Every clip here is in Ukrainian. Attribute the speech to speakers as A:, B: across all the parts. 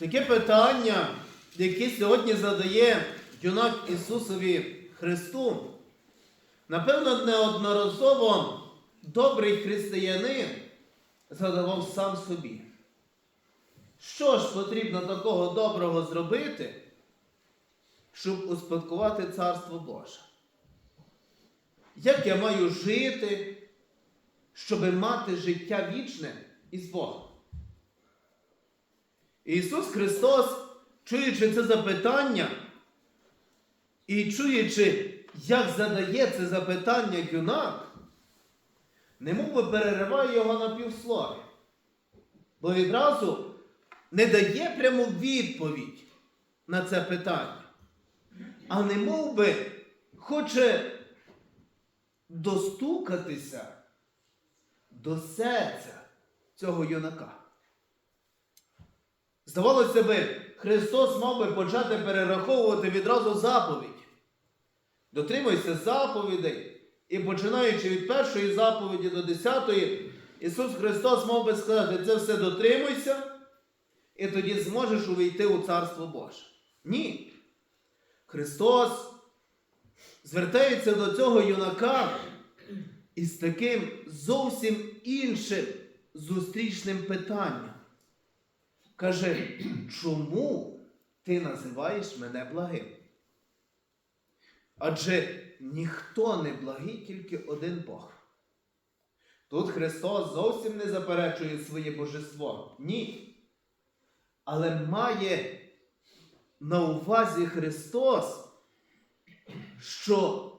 A: Таке питання, яке сьогодні задає юнак Ісусові Христу, напевно, неодноразово добрий християнин задавав сам собі. Що ж потрібно такого доброго зробити, щоб успадкувати Царство Боже? Як я маю жити, щоб мати життя вічне із Богом? Ісус Христос, чуючи це запитання і чуючи, як задає це запитання юнак, немов би перериває його на півслові, бо відразу не дає пряму відповідь на це питання, а немов би хоче достукатися до серця цього юнака. Здавалося би, Христос мав би почати перераховувати відразу заповідь. Дотримуйся заповідей. І починаючи від першої заповіді до десятої, Ісус Христос мав би сказати, це все дотримуйся, і тоді зможеш увійти у Царство Боже. Ні. Христос звертається до цього юнака із таким зовсім іншим зустрічним питанням. Каже, чому ти називаєш мене благим? Адже ніхто не благий, тільки один Бог. Тут Христос зовсім не заперечує своє божество. Ні. Але має на увазі Христос, що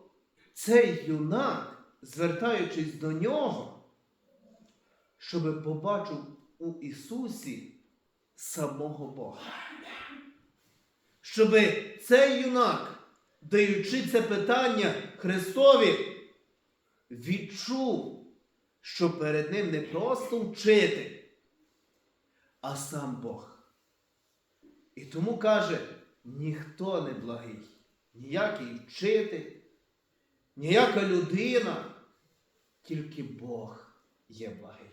A: цей юнак, звертаючись до нього, щоб побачив у Ісусі самого Бога. Щоб цей юнак, даючи це питання Христові, відчув, що перед ним не просто вчитель, а сам Бог. І тому каже, ніхто не благий, ніякий вчитель, ніяка людина, тільки Бог є благий.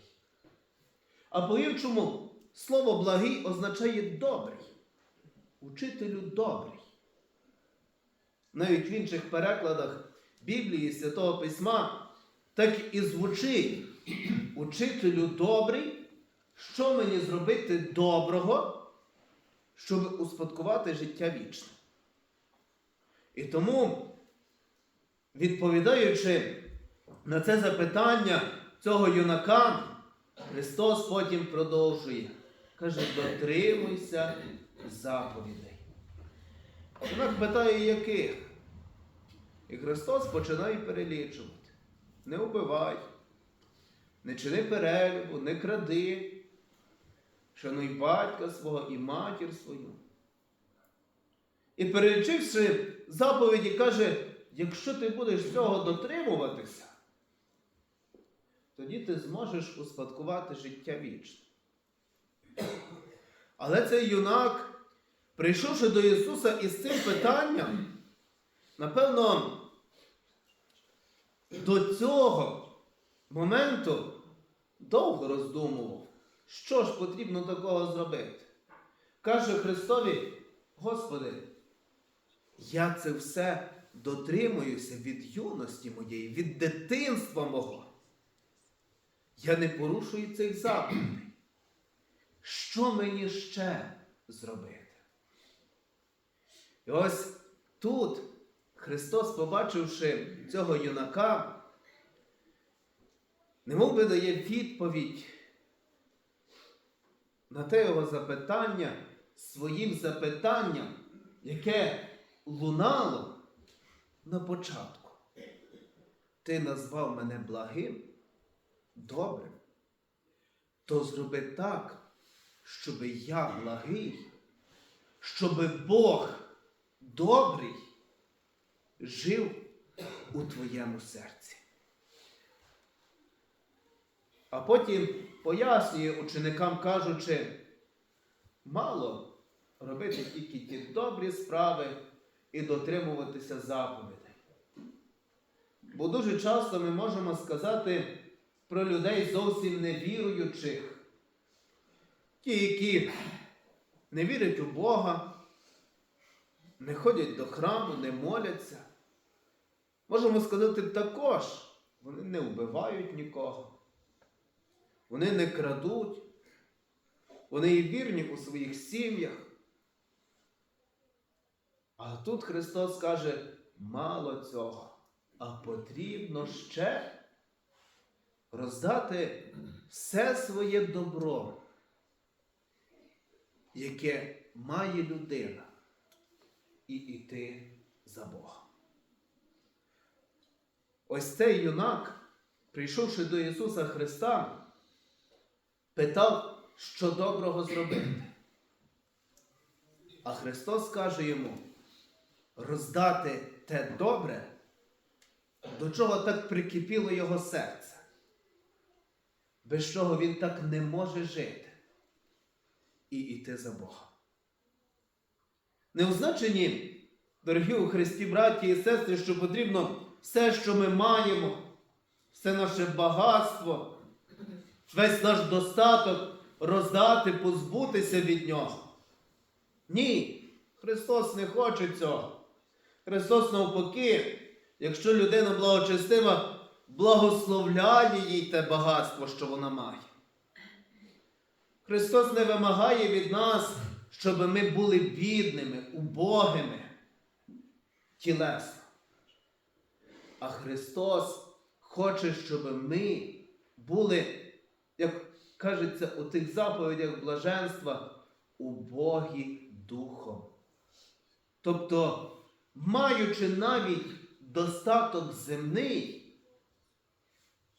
A: А по-іншому слово благий означає добрий, учителю добрий. Навіть в інших перекладах Біблії Святого Письма так і звучить учителю добрий, що мені зробити доброго, щоб успадкувати життя вічне. І тому, відповідаючи на це запитання цього юнака, Христос потім продовжує. Каже, дотримуйся заповідей. Юнак питає, яких? І Христос починає перелічувати. Не убивай, не чини перелюбу, не кради, шануй батька свого і матір свою. І перелічивши заповіді, каже, якщо ти будеш цього дотримуватися, тоді ти зможеш успадкувати життя вічне. Але цей юнак, прийшовши до Ісуса із цим питанням, напевно, до цього моменту довго роздумував, що ж потрібно такого зробити. Каже Христові, Господи, я це все дотримуюся від юності моєї, від дитинства мого. Я не порушую цих заповідей. Що мені ще зробити? І ось тут Христос, побачивши цього юнака, немов би дає відповідь на те його запитання своїм запитанням, яке лунало на початку. Ти назвав мене благим, добрим, то зроби так, щоб я благий, щоб Бог добрий жив у твоєму серці. А потім пояснює ученикам, кажучи, мало робити тільки ті добрі справи і дотримуватися заповідей. Бо дуже часто ми можемо сказати про людей зовсім невіруючих, ті, які не вірять у Бога, не ходять до храму, не моляться. Можемо сказати також, вони не вбивають нікого, вони не крадуть, вони і вірні у своїх сім'ях. А тут Христос каже, мало цього, а потрібно ще роздати все своє добро, яке має людина, і йти за Богом. Ось цей юнак, прийшовши до Ісуса Христа, питав, що доброго зробити. А Христос каже йому роздати те добре, до чого так прикипіло його серце, без чого він так не може жити і йти за Бога. Не означені, дорогі у Христі, браті і сестри, що потрібно все, що ми маємо, все наше багатство, весь наш достаток роздати, позбутися від нього. Ні, Христос не хоче цього. Христос навпаки, якщо людина благочестива, благословляє їй те багатство, що вона має. Христос не вимагає від нас, щоб ми були бідними, убогими, тілесно. А Христос хоче, щоб ми були, як кажеться у тих заповідях блаженства, убогі духом. Тобто, маючи навіть достаток земний,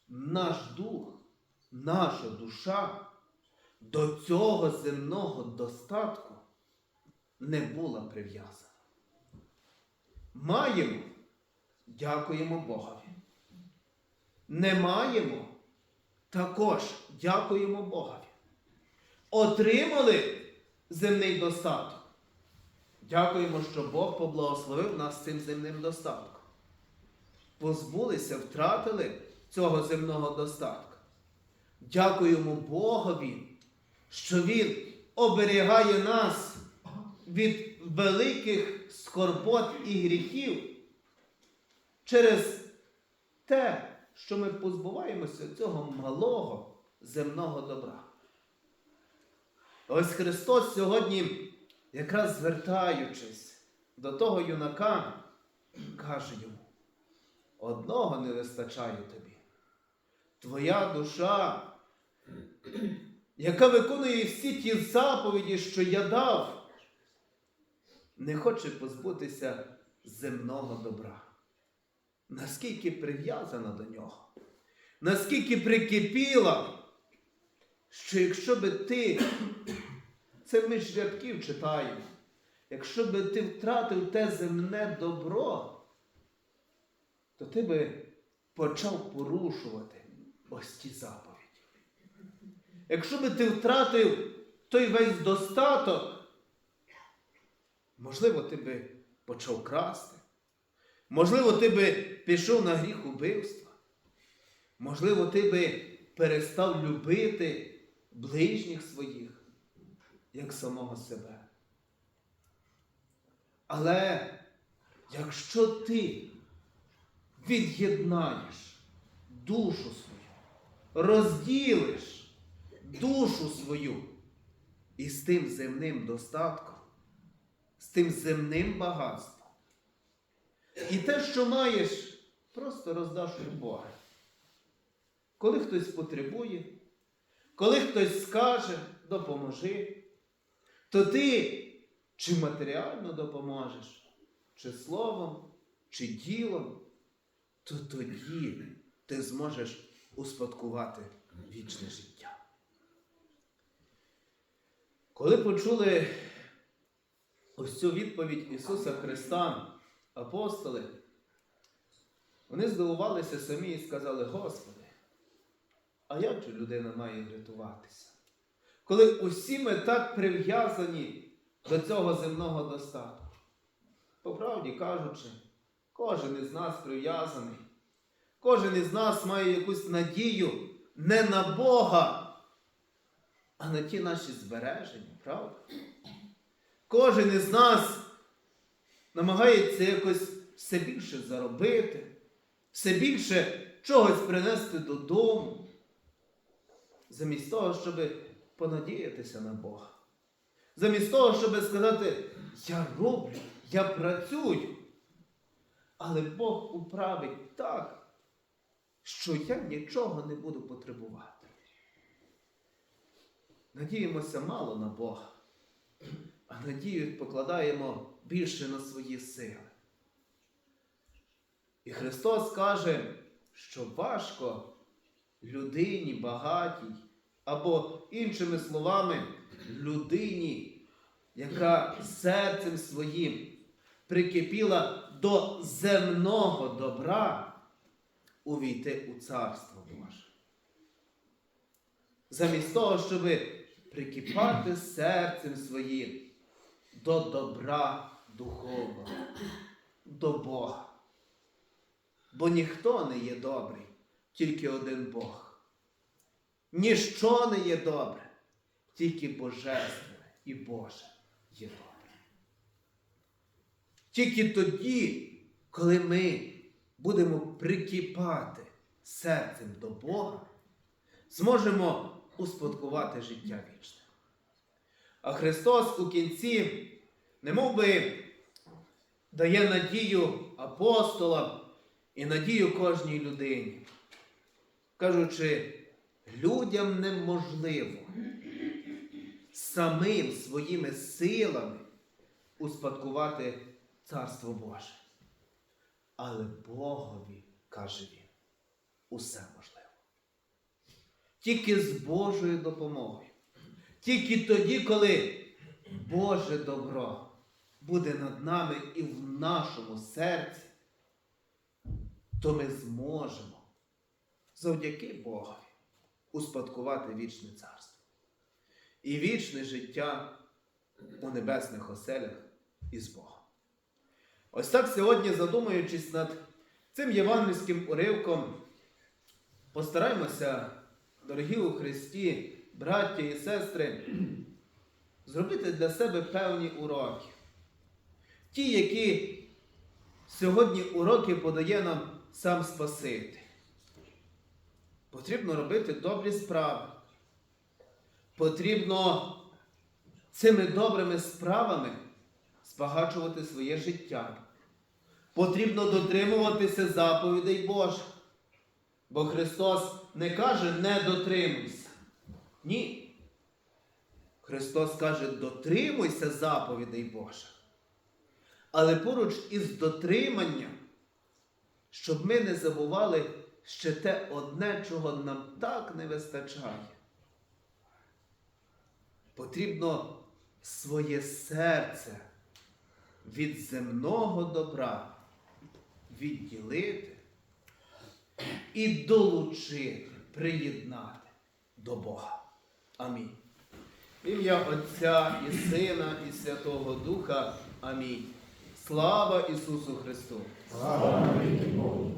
A: наш дух, наша душа до цього земного достатку не була прив'язана. Маємо, дякуємо Богові. Не маємо, також дякуємо Богові. Отримали земний достаток. Дякуємо, що Бог поблагословив нас цим земним достатком. Позбулися, втратили цього земного достатка. Дякуємо Богові, що Він оберігає нас від великих скорбот і гріхів через те, що ми позбуваємося цього малого земного добра. Ось Христос сьогодні, якраз звертаючись до того юнака, каже йому, одного не вистачає тобі. Твоя душа, яка виконує всі ті заповіді, що я дав, не хоче позбутися земного добра. Наскільки прив'язана до нього, наскільки прикипіла, що якщо би ти, це ми ж рядків читаємо, якщо би ти втратив те земне добро, то ти би почав порушувати ось ті заповіді. Якщо би ти втратив той весь достаток, можливо, ти би почав красти. Можливо, ти би пішов на гріх убивства. Можливо, ти би перестав любити ближніх своїх, як самого себе. Але якщо ти від'єднаєш душу свою, розділиш душу свою із тим земним достатком, з тим земним багатством, і те, що маєш, просто роздаш у Бога. Коли хтось потребує, коли хтось скаже, допоможи, то ти чи матеріально допоможеш, чи словом, чи ділом, то тоді ти зможеш успадкувати вічне життя. Коли почули ось цю відповідь Ісуса Христа, апостоли, вони здивувалися самі і сказали, Господи, а як же людина має рятуватися? Коли усі ми так прив'язані до цього земного достатку. По правді кажучи, кожен із нас прив'язаний, кожен із нас має якусь надію не на Бога, а на ті наші збереження, правда? кожен із нас намагається якось все більше заробити, все більше чогось принести додому, замість того, щоб понадіятися на Бога. Замість того, щоб сказати, я роблю, я працюю, але Бог управить так, що я нічого не буду потребувати. Надіємося мало на Бога, а надію покладаємо більше на свої сили. І Христос каже, що важко людині багатій, або, іншими словами, людині, яка серцем своїм прикипіла до земного добра, увійти у Царство Боже. Замість того, щоб прикипати серцем своїм до добра духовного, до Бога. Бо ніхто не є добрий, тільки один Бог. Ніщо не є добре, тільки Божественне і Боже є добре. Тільки тоді, коли ми будемо прикипати серцем до Бога, зможемо успадкувати життя вічне. А Христос у кінці, немов би дає надію апостолам і надію кожній людині, кажучи, людям неможливо самим своїми силами успадкувати Царство Боже. Але Богові, каже він, усе можливо. Тільки з Божою допомогою. Тільки тоді, коли Боже добро буде над нами і в нашому серці, то ми зможемо завдяки Богові успадкувати вічне царство і вічне життя у небесних оселях із Богом. Ось так сьогодні, задумуючись над цим євангельським уривком, постараємося, дорогі у Христі, браття і сестри, зробити для себе певні уроки. Ті, які сьогодні уроки подає нам сам Спаситель. Потрібно робити добрі справи. Потрібно цими добрими справами збагачувати своє життя. Потрібно дотримуватися заповідей Божих. Бо Христос не каже не дотримуйся. Ні. Христос каже, дотримуйся заповідей Божих. Але поруч із дотриманням, щоб ми не забували ще те одне, чого нам так не вистачає. Потрібно своє серце від земного добра відділити і долучити, приєднати до Бога. Амінь. Ім'я Отця і Сина, і Святого Духа. Амінь. Слава Ісусу Христу!
B: Слава Богу!